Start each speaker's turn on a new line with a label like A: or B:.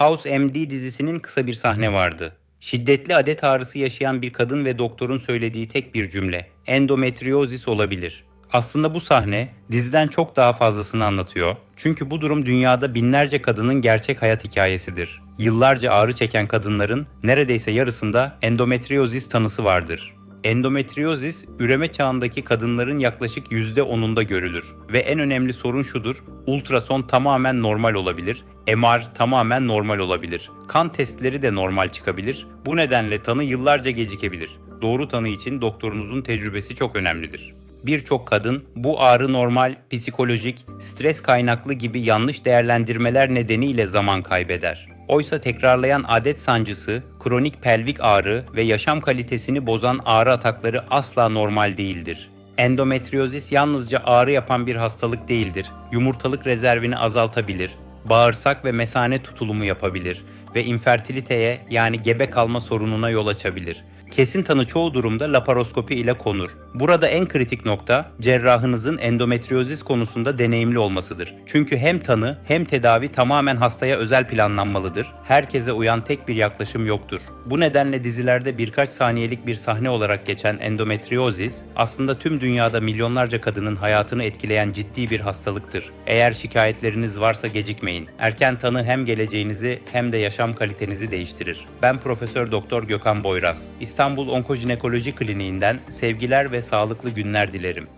A: House MD dizisinin kısa bir sahne vardı. Şiddetli adet ağrısı yaşayan bir kadın ve doktorun söylediği tek bir cümle. Endometriozis olabilir. Aslında bu sahne diziden çok daha fazlasını anlatıyor. Çünkü bu durum dünyada binlerce kadının gerçek hayat hikayesidir. Yıllarca ağrı çeken kadınların neredeyse yarısında endometriozis tanısı vardır. Endometriozis, üreme çağındaki kadınların yaklaşık %10'unda görülür. Ve en önemli sorun şudur, ultrason tamamen normal olabilir, MR tamamen normal olabilir. Kan testleri de normal çıkabilir. Bu nedenle tanı yıllarca gecikebilir. Doğru tanı için doktorunuzun tecrübesi çok önemlidir. Birçok kadın bu ağrı normal, psikolojik, stres kaynaklı gibi yanlış değerlendirmeler nedeniyle zaman kaybeder. Oysa tekrarlayan adet sancısı, kronik pelvik ağrı ve yaşam kalitesini bozan ağrı atakları asla normal değildir. Endometriozis yalnızca ağrı yapan bir hastalık değildir. Yumurtalık rezervini azaltabilir, bağırsak ve mesane tutulumu yapabilir ve infertiliteye yani gebe kalma sorununa yol açabilir. Kesin tanı çoğu durumda laparoskopi ile konur. Burada en kritik nokta cerrahınızın endometriozis konusunda deneyimli olmasıdır. Çünkü hem tanı hem tedavi tamamen hastaya özel planlanmalıdır. Herkese uyan tek bir yaklaşım yoktur. Bu nedenle dizilerde birkaç saniyelik bir sahne olarak geçen endometriozis aslında tüm dünyada milyonlarca kadının hayatını etkileyen ciddi bir hastalıktır. Eğer şikayetleriniz varsa gecikmeyin. Erken tanı hem geleceğinizi hem de yaşam kalitenizi değiştirir. Ben Profesör Doktor Gökhan Boyraz. İstanbul Onkojinekoloji Kliniğinden sevgiler ve sağlıklı günler dilerim.